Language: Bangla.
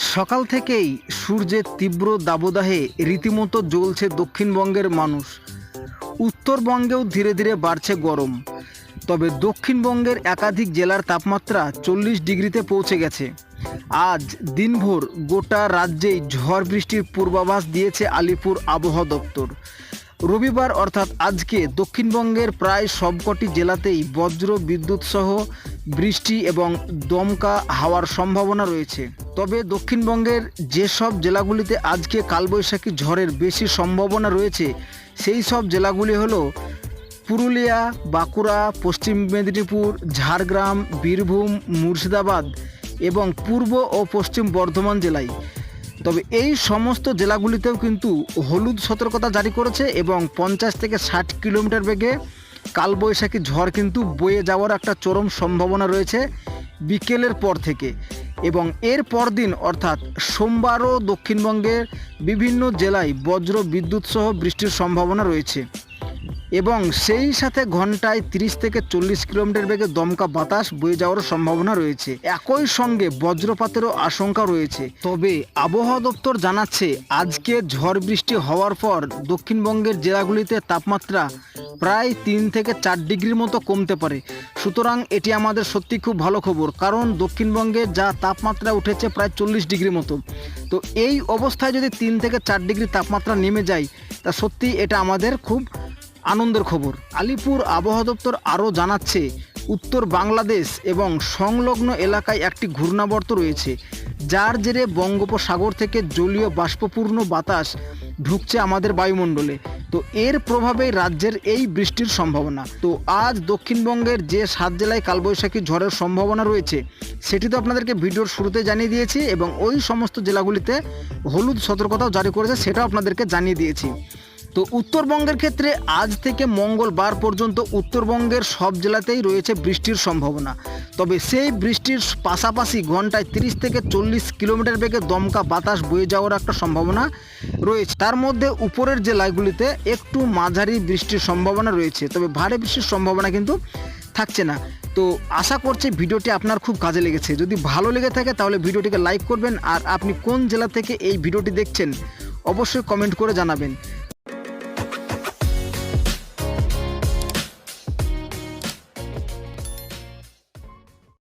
সকাল থেকেই সূর্যের তীব্র দাবদাহে রীতিমতো জ্বলছে দক্ষিণবঙ্গের মানুষ। উত্তরবঙ্গেও ধীরে ধীরে বাড়ছে গরম। তবে দক্ষিণবঙ্গের একাধিক জেলার তাপমাত্রা চল্লিশ ডিগ্রিতে পৌঁছে গেছে। আজ দিনভর গোটা রাজ্যেই ঝড় বৃষ্টির পূর্বাভাস দিয়েছে আলিপুর আবহাওয়া দপ্তর। রবিবার অর্থাৎ আজকে দক্ষিণবঙ্গের প্রায় সবকটি জেলাতেই বজ্র বিদ্যুৎ সহ বৃষ্টি এবং দমকা হাওয়ার সম্ভাবনা রয়েছে। তবে দক্ষিণবঙ্গের যেসব জেলাগুলিতে আজকে কালবৈশাখী ঝড়ের বেশি সম্ভাবনা রয়েছে, সেই সব জেলাগুলি হলো পুরুলিয়া, বাঁকুড়া, পশ্চিম মেদিনীপুর, ঝাড়গ্রাম, বীরভূম, মুর্শিদাবাদ এবং পূর্ব ও পশ্চিম বর্ধমান জেলায়। তবে এই সমস্ত জেলাগুলিতেও কিন্তু হলুদ সতর্কতা জারি করেছে এবং পঞ্চাশ থেকে ষাট কিলোমিটার বেগে কালবৈশাখী ঝড় কিন্তু বয়ে যাওয়ার একটা চরম সম্ভাবনা রয়েছে বিকেলের পর থেকে। এবং এর পরদিন অর্থাৎ সোমবারও দক্ষিণবঙ্গের বিভিন্ন জেলায় বজ্র বিদ্যুৎ সহ বৃষ্টির সম্ভাবনা রয়েছে। এবং সেই সাথে ঘন্টায় 30 থেকে চল্লিশ কিলোমিটার বেগে দমকা বাতাস বয়ে যাওয়ার সম্ভাবনা রয়েছে। একই সঙ্গে বজ্রপাতেরও আশঙ্কা রয়েছে। তবে আবহাওয়া দপ্তর জানাচ্ছে, আজকে ঝড় বৃষ্টি হওয়ার পর দক্ষিণবঙ্গের জেলাগুলিতে তাপমাত্রা প্রায় তিন থেকে চার ডিগ্রির মতো কমতে পারে। সুতরাং এটি আমাদের সত্যি খুব ভালো খবর, কারণ দক্ষিণবঙ্গে যা তাপমাত্রা উঠেছে প্রায় চল্লিশ ডিগ্রি মতো। তো এই অবস্থায় যদি তিন থেকে চার ডিগ্রি তাপমাত্রা নেমে যায়, তা সত্যি এটা আমাদের খুব আনন্দের খবর। আলিপুর আবহাওয়া দপ্তর আরও জানাচ্ছে, উত্তর বাংলাদেশ এবং সংলগ্ন এলাকায় একটি ঘূর্ণাবর্ত রয়েছে, যার জেরে বঙ্গোপসাগর থেকে জলীয় বাষ্পপূর্ণ বাতাস ঢুকছে আমাদের বায়ুমণ্ডলে। তো এর প্রভাবে রাজ্যের এই বৃষ্টির সম্ভাবনা। তো আজ দক্ষিণবঙ্গের যে সাত জেলায় কালবৈশাখী ঝড়ের সম্ভাবনা রয়েছে, সেটি তো আপনাদেরকে ভিডিওর শুরুতে জানিয়ে দিয়েছি এবং ওই সমস্ত জেলাগুলিতে হলুদ সতর্কতাও জারি করেছে, সেটাও আপনাদেরকে জানিয়ে দিয়েছি। তো উত্তরবঙ্গের ক্ষেত্রে আজ থেকে মঙ্গলবার পর্যন্ত উত্তরবঙ্গের সব জেলাতেই রয়েছে বৃষ্টির সম্ভাবনা। তবে সেই বৃষ্টির পাশাপাশি ঘন্টায় 30 থেকে চল্লিশ কিলোমিটার বেগে দমকা বাতাস বয়ে যাওয়ার একটা সম্ভাবনা রয়েছে। তার মধ্যে উপরের জেলাগুলিতে একটু মাঝারি বৃষ্টির সম্ভাবনা রয়েছে, তবে ভারী বৃষ্টির সম্ভাবনা কিন্তু থাকছে না। তো আশা করছি ভিডিওটি আপনার খুব কাজে লেগেছে। যদি ভালো লেগে থাকে তাহলে ভিডিওটিকে লাইক করবেন, আর আপনি কোন জেলা থেকে এই ভিডিওটি দেখছেন অবশ্যই কমেন্ট করে জানাবেন।